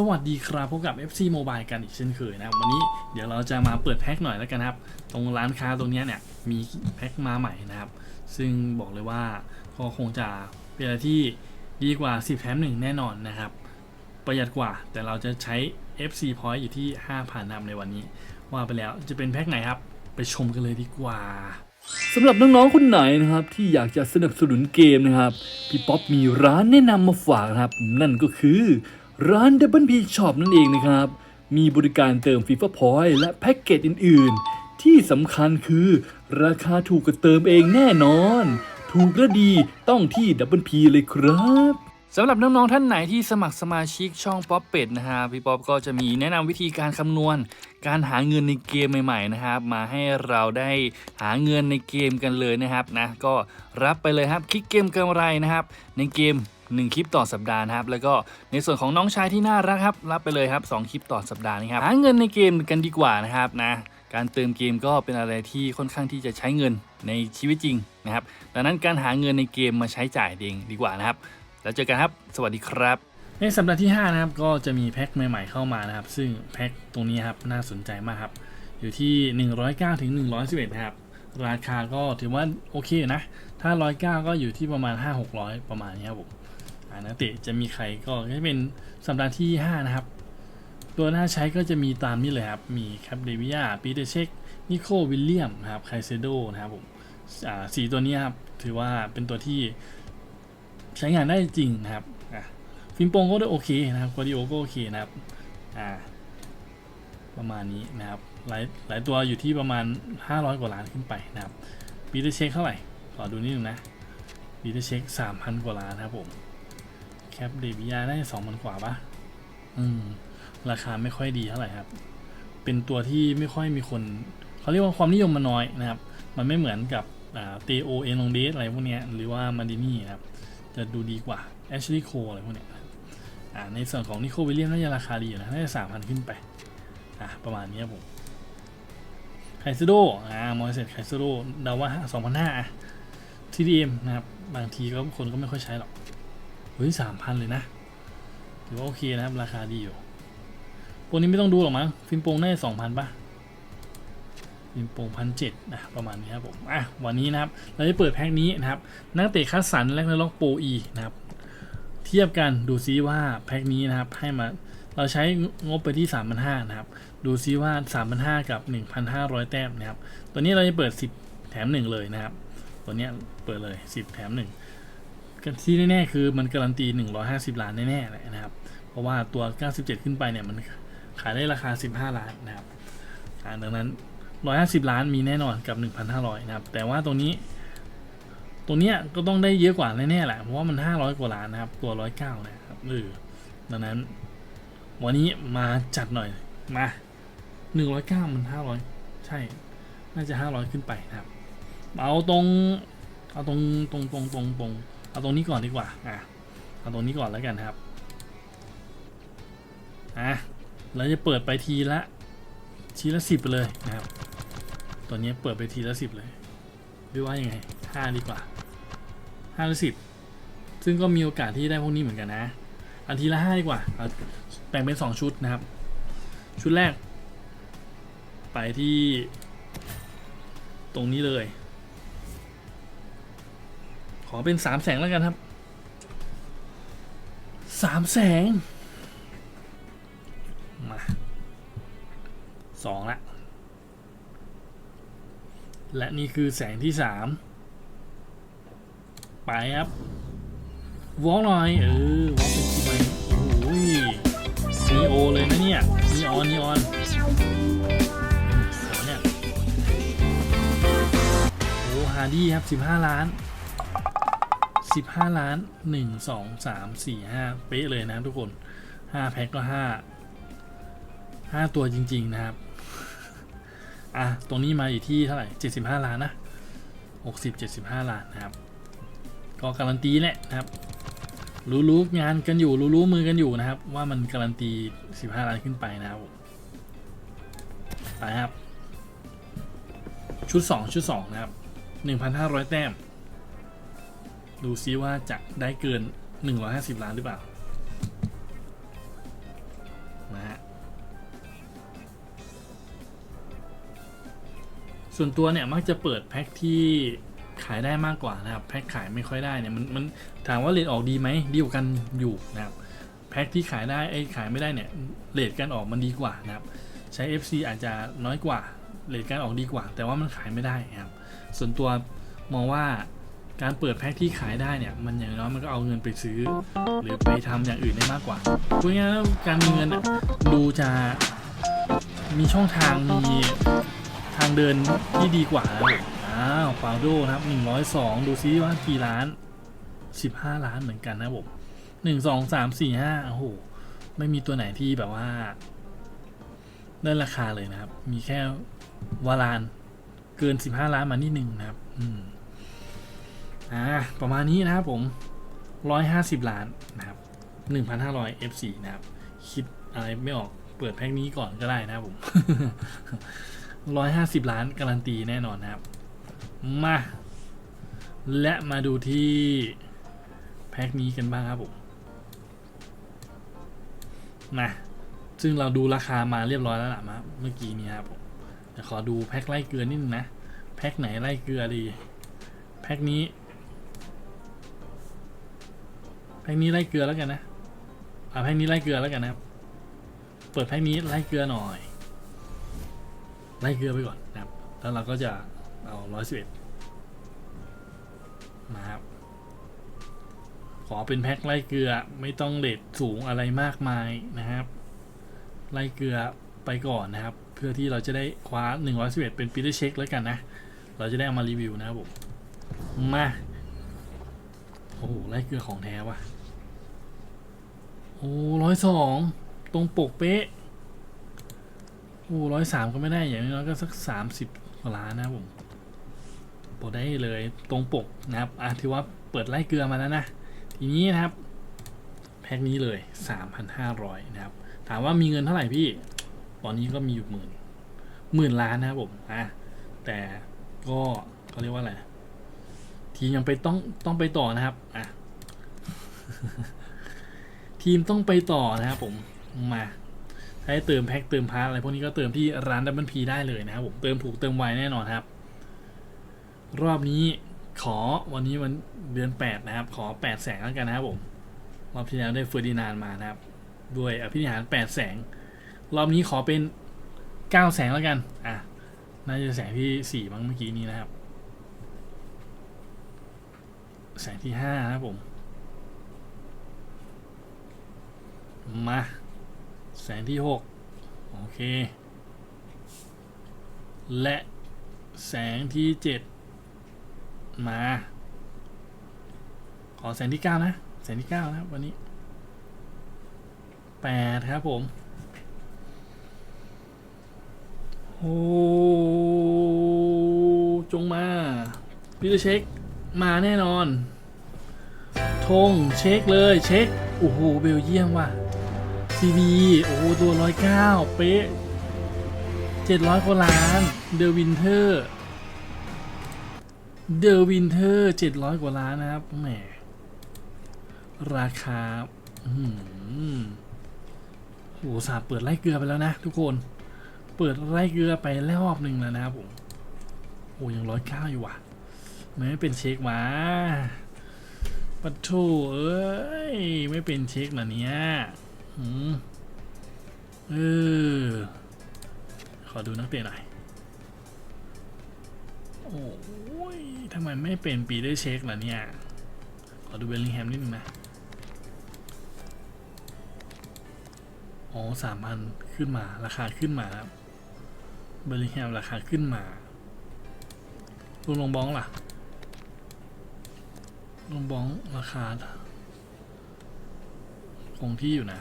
สวัสดีครับพบกับ FC Mobile กันอีกเช่นเคยนะครับวันนี้เดี๋ยวเราจะมาเปิดแพ็คหน่อยแล้วกันครับ ตรงร้านค้าตรงนี้เนี่ยมีแพ็คมาใหม่นะครับ ซึ่งบอกเลยว่าก็คงจะเป็นอะไรที่ดีกว่า 10แถมหนึ่งแน่นอนนะครับ ประหยัดกว่าแต่เราจะใช้ FC Point อยู่ที่ 5,000นำในวันนี้ ว่าไปแล้วจะเป็นแพ็คไหนครับ ไปชมกันเลยดีกว่าสำหรับน้องๆคนไหนนะครับ ที่อยากจะสนับสนุนเกมนะครับ พี่ป๊อปมีร้านแนะนำมาฝากนะครับ นั่นก็คือ ร้าน Double P Shop นั่นเองนะครับ มีบริการเติม FIFA Point และแพ็กเกจอื่น ๆ ที่สำคัญคือราคาถูกกว่าเติมเองแน่นอน ถูกและดีต้องที่ Double P เลยครับสำหรับน้องๆท่านไหนที่สมัครสมาชิกช่องป๊อปเป็ดนะฮะพี่ป๊อปก็จะมีแนะนำวิธีการคำนวณ การหาเงินในเกมใหม่ๆนะครับ มาให้เราได้หาเงินในเกมกันเลยนะครับนะก็รับไปเลยครับคลิกเกมกำไรนะครับ ในเกม 1 คลิปต่อสัปดาห์นะครับ แล้วก็ในส่วนของน้องชายที่น่ารักครับ รับไปเลยครับ 2 คลิปต่อสัปดาห์นี้ครับ หาเงินในเกมกันดีกว่านะครับนะ การเติมเกมก็เป็นอะไรที่ค่อนข้างที่จะใช้เงินในชีวิตจริงนะครับ ดังนั้นการหาเงินในเกมมาใช้จ่ายเองดีกว่านะครับ แล้วเจอกันครับ สวัสดีครับในสัปดาห์ที่ 5 นะครับ ก็จะมีแพ็คใหม่ ๆเข้ามานะครับ ซึ่งแพ็คตรงนี้ครับน่าสนใจมากครับ อยู่ที่ 109ถึง111 นะครับ ราคาก็ถือว่าโอเคนะ ถ้า 109 ก็อยู่ที่ประมาณ 5-600 ประมาณนี้ครับผม นักเตะจะมีใครก็จะเป็นสัปดาห์ที่ 5 นะครับ ตัวหน่าใช้ก็จะมีตามนี้เลยครับ มีแคปเดวิยาปีเตเช็คนิโควิลเลียมครับไคเซโดนะครับผมอ่าสีตัวนี้ครับ ถือว่าเป็นตัวที่ใช้งานได้จริงนะครับฟิมโปงก็ได้โอเคนะครับควอดิโอก็โอเคนะครับอ่าประมาณนี้นะครับ หลายหลายตัวอยู่ที่ประมาณ 500 กว่าล้านขึ้นไปนะครับบีเตเช็คเท่าไหร่ขอดูนิดนึงนะบีเตเช็ค3,000 กว่าล้านนะครับผม แคปเดบิยาได้2,000กว่าปะอืม ราคาไม่ค่อยดีเท่าไหร่ครับ เป็นตัวที่ไม่ค่อยมีคนเขาเรียกว่าความนิยมมันน้อยนะครับ มันไม่เหมือนกับอ่าเตโอเอ็นลงเดสอะไรพวกเนี้ยหรือว่ามาดินี่นะครับ จะดูดีกว่าแอชลีย์โคอะไรพวกเนี้ยอ่าในส่วนของนิโควิลเลียมน่าจะราคาดีอยู่นะน่าจะสามพันขึ้นไปอะประมาณนี้ครับผมไคซโดอ่ามอยเซตไคซโดเดาว่าสองพันห้าทีดีเอ็มนะครับ บางทีก็คนก็ไม่ค่อยใช้หรอก เฮ้ยสามพันเลยนะ ถือว่าโอเคนะครับ ราคาดีอยู่พวกนี้ไม่ต้องดูหรอกมั้ง ฟิล์มโปรงน่าจะสองพันป่ะ ฟิล์มโปรงพันเจ็ดนะประมาณนี้ครับผม อะ วันนี้นะครับ เราจะเปิดแพ็คนี้นะครับ นักเตะคัสสันและนักล็อกโปรอีนะครับ เทียบกันดูซิว่าแพ็คนี้นะครับ ให้มา เราใช้งบไปที่3,500นะครับ ดูซิว่า 3,500 กับ 1,500 แต้มนะครับ ตัวนี้เราจะเปิด 10 แถม 1 เลยนะครับ ตัวนี้เปิดเลย 10 แถม 1 ที่แน่ๆคือมันการันตี 150 ล้านแน่ๆเลยนะครับ เพราะว่าตัว 97 ขึ้นไปเนี่ยมันขายได้ราคา 15 ล้านนะครับดังนั้น 150 ล้านมีแน่นอนกับ 1,500 นะครับ แต่ว่าตรงนี้ตรงเนี้ยก็ต้องได้เยอะกว่าแน่ๆแหละ เพราะว่ามัน 500 กว่าล้านนะครับ ตัว 109 นะครับเออดังนั้น วันนี้มาจัดหน่อย มา 109 มัน 500 ใช่ น่าจะ 500 ขึ้นไปนะครับ เอาตรง เอาตรงตรงตรงตรงตรง เอาตรงนี้ก่อนดีกว่าอะเอาตรงนี้ก่อนแล้วกันครับอะเราจะเปิดไปทีละทีละสิบเลยนะครับตัวนี้เปิดไปทีละสิบเลยพี่ว่ายังไงห้าดีกว่าห้าหรือสิบซึ่งก็มีโอกาสที่ได้พวกนี้เหมือนกันนะอันทีละห้าดีกว่าเอาแบ่งเป็นสองชุดนะครับ ชุดแรก ไปที่ตรงนี้เลย ขอเป็นสามแสงแล้วกันครับสามแสง มาสองละและนี่คือแสงที่สามไปครับวอล์กหน่อย เออวอล์กเป็นที่ไปโอ้โหนีโอเลยนะเนี่ยนีออนนีออนเอาเนี่ยโอ้ฮาร์ดี้ครับสิบห้าล้าน สิบห้าล้านหนึ่งสองสามสี่ห้าเป๊ะเลยนะทุกคนห้าแพ็คก็ห้าห้าตัวจริง ๆ นะครับ อะ ตรงนี้มาอยู่ที่เท่าไหร่75ล้านนะ60 75ล้านนะครับ ก็การันตีแหละนะครับ รู้รู้งานกันอยู่ รู้รู้มือกันอยู่นะครับ ว่ามันการันตี15ล้านขึ้นไปนะครับไปครับ ชุด2ชุด2นะครับ1,500แต้ม ดูซิว่าจะได้เกิน 150 ล้านหรือเปล่านะฮะส่วนตัวเนี่ยมักจะเปิดแพ็คที่ขายได้มากกว่านะครับแพ็คขายไม่ค่อยได้เนี่ยมันมันถามว่าเลทออกดีไหมดีกว่ากันอยู่นะครับแพ็คที่ขายได้ไอ้ขายไม่ได้เนี่ยเลทการออกมันดีกว่านะครับใช้ FC อาจจะน้อยกว่าเลทการออกดีกว่า แต่ว่ามันขายไม่ได้นะครับส่วนตัวมองว่า การเปิดแพ็คที่ขายได้เนี่ยมันอย่างน้อยมันก็เอาเงินไปซื้อ หรือไปทำอย่างอื่นได้มากกว่าพูดง่ายๆการมีเงินดูจะมีช่องทางมีทางเดินที่ดีกว่าอ้าวฟาวโดนะครับ102ดูซิว่ากี่ล้าน15ล้านเหมือนกันนะผมหนึ่งสองสามสี่ห้าโอ้โหไม่มีตัวไหนที่แบบว่าได้ราคาเลยนะครับ มีแค่วาลานเกิน15ล้านมานิดนึงนะครับ อืม อ่าประมาณนี้นะครับผม 150 ล้านนะครับ 1,500 F4 นะครับ คิดอะไรไม่ออกเปิดแพ็คนี้ก่อนก็ได้นะครับผม 150 ล้านการันตีแน่นอนนะครับ มา และมาดูที่แพ็คนี้กันบ้างครับผมมาซึ่งเราดูราคามาเรียบร้อยแล้วล่ะมาเมื่อกี้นี้ครับผมเดี๋ยวขอดูแพ็คไล่เกลือนิดนึงนะ แพ็คไหนไล่เกลือดี แพ็คนี้ แพ็คนี้ไล่เกลือแล้วกันนะอาแพ็คนี้ไล่เกลือแล้วกันนะครับ เปิดแพ็คนี้ไล่เกลือหน่อย ไล่เกลือไปก่อนนะครับ แล้วเราก็จะเอาร้อยสิบเอ็ดมาครับ ขอเป็นแพ็คไล่เกลือไม่ต้องเลทสูงอะไรมากมายนะครับ ไล่เกลือไปก่อนนะครับ เพื่อที่เราจะได้คว้า111 เป็นปีเตอร์เช็คแล้วกันนะ เราจะได้เอามารีวิวนะครับผม มา โอ้โห ไล่เกลือของแท้ว่ะ โอ้ร้อยสองตรงปกเป๊ะ โอ้ร้อยสามก็ไม่ได้อย่างน้อยก็สักสามสิบกว่าล้านนะผมปกได้เลยตรงปกนะครับอะถือว่าเปิดไล่เกลือมาแล้วนะ ทีนี้นะครับ แพ็คนี้เลย 3,500 นะครับ ถามว่ามีเงินเท่าไหร่พี่ ตอนนี้ก็มีอยู่หมื่นหมื่นล้านนะครับผมอะแต่ก็เขาเรียกว่าอะไร ทียังไปต้องต้องไปต่อนะครับอะ ทีมต้องไปต่อนะครับผมมาถ้าให้เติมแพ็คเติมพาร์ทอะไรพวกนี้ก็เติมที่ร้านดับเบิลพีได้เลยนะครับผมเติมถูกเติมไวแน่นอนครับ รอบนี้ขอวันนี้วันเดือน 8 นะครับ ขอ 8 แสงแล้วกันนะครับผม รอบที่แล้วได้เฟอร์ดินานมานะครับ ด้วยอภินิหาร 8 แสง รอบนี้ขอเป็น 9 แสงแล้วกัน อะ น่าจะแสงที่ 4 มั้งเมื่อกี้นี้นะครับ แสงที่ 5 นะครับผม มา แสงที่ 6 โอเค และแสงที่ 7 มา ขอแสงที่ 9 นะ แสงที่ 9 นะครับวันนี้ 8 ครับผม โอ้จงมาพิเตอร์เช็ค มาแน่นอนธงเช็คเลยเช็ค โอ้โห เบลเยียมว่ะ ซีบีโอ้โหตัวร้อยเก้าเป๊ะเจ็ดร้อยกว่าล้านเดอะวินเทอร์เดอะวินเทอร์เจ็ดร้อยกว่าล้านนะครับแหมราคาอืมโอ้สาเปิดไล่เกลือไปแล้วนะทุกคน เปิดไล่เกลือไปแล้วรอบหนึ่งแล้วนะครับผมโอ้ยังร้อยเก้าอยู่ว่ะไม่เป็นเช็คมาปัทโถเอ้ย ไม่เป็นเช็คนะเนี่ย เออ ขอดูนักเตะหน่อย โอ้ยทำไมไม่เป็นปีได้เช็คล่ะเนี่ย ขอดูเบลลิงแฮมนิดนึงนะ อ๋อสามพันขึ้นมา ราคาขึ้นมาครับ เบลลิงแฮมราคาขึ้นมาลงลงบ้องล่ะลงบ้องราคาคงที่อยู่นะ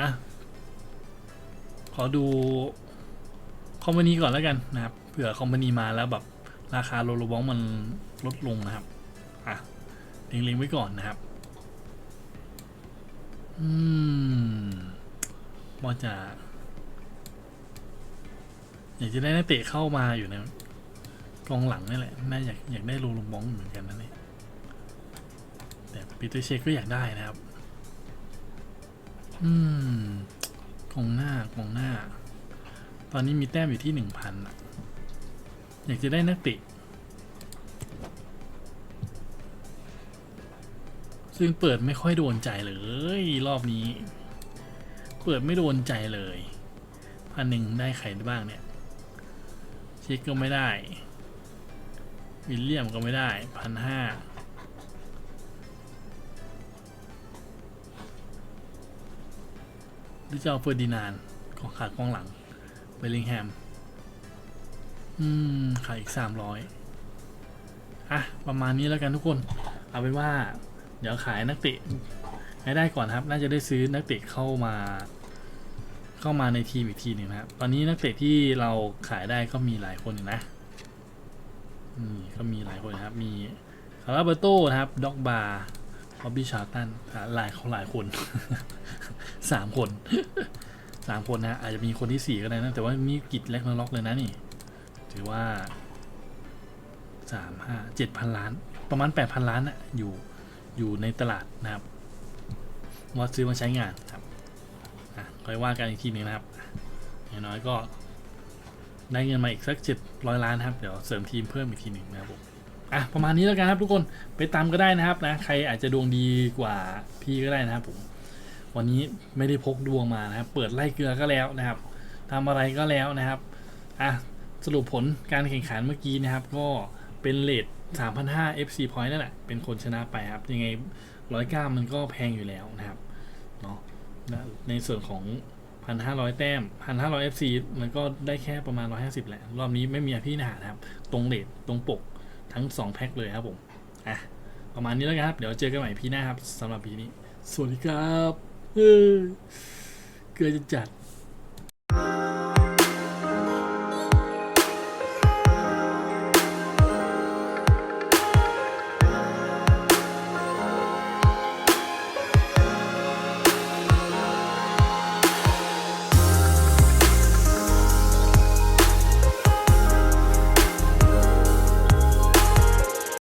อะ ขอดูคอมพานีก่อนแล้วกันนะครับ เผื่อคอมพานีมาแล้วแบบราคาโลโลบ้องมันลดลงนะครับ อะเล็งๆไว้ก่อนนะครับ อืมว่าจะ อยากจะได้นักเตะเข้ามาอยู่ในกองหลังนี่แหละ น่าอยากอยากได้โลลงบ้องเหมือนกันนะเนี่ยแต่ปีเตอร์เชคก็อยากได้นะครับ อืมกองหน้ากองหน้า ตอนนี้มีแต้มอยู่ที่หนึ่งพันอยากจะได้นักเตะซึ่งเปิดไม่ค่อยโดนใจเลย รอบนี้ เปิดไม่โดนใจเลยพันหนึ่งได้ใครได้บ้างเนี่ยเช็คก็ไม่ได้ วิลเลียมก็ไม่ได้พันห้า หรือจะเอาเฟอร์ดินานของขากองหลังเบลลิงแฮม อืม ขายอีกสามร้อยอะ ประมาณนี้แล้วกันทุกคน เอาเป็นว่า เดี๋ยวขายนักเตะให้ได้ก่อนครับ น่าจะได้ซื้อนักเตะเข้ามา เข้ามาในทีมอีกทีหนึ่งนะครับ ตอนนี้นักเตะที่เราขายได้ก็มีหลายคนอยู่นะนี่ก็มีหลายคนนะครับ มีคาราเบโต้นะครับด็อกบาร์ อบบี้ชาร์ตันหลายเขาหลายคนสามคนสามคนนะอาจจะมีคนที่สี่ก็ได้นะ แต่ว่ามีกิจแลกนล็อกเลยนะนี่ ถือว่าสามห้าเจ็ดพันล้าน ประมาณแปดพันล้านอะอยู่อยู่ในตลาดนะครับว่าซื้อมาใช้งานครับอะค่อยว่ากันอีกทีหนึงนะครับอย่างน้อยก็ได้เงินมาอีกสักเจ็ดร้อยล้านครับ เดี๋ยวเสริมทีมเพิ่มอีกทีหนึ่งนะครับผม อะประมาณนี้แล้วกันครับทุกคนไปตามก็ได้นะครับนะใครอาจจะดวงดีกว่าพี่ก็ได้นะครับผมวันนี้ไม่ได้พกดวงมานะครับ เปิดไล่เกลือก็แล้วนะครับทำอะไรก็แล้วนะครับอะสรุปผลการแข่งขันเมื่อกี้นะครับ ก็เป็นเลท3,500 FC point นั่นแหละเป็นคนชนะไปครับ ยังไงร้อยก้ามันก็แพงอยู่แล้วนะครับเนาะในส่วนของพันห้าร้อยแต้มพันห้าร้อยเอฟซีมันก็ได้แค่ประมาณร้อยห้าสิบแหละ รอบนี้ไม่มีอภินาครับ ตรงเลทตรงปก ทั้งสองแพ็คเลยครับผมอะประมาณนี้แล้วกันครับ เดี๋ยวเจอกันใหม่พี่หน้าครับสำหรับพีนี้ สวัสดีครับเออเกลือจะจัด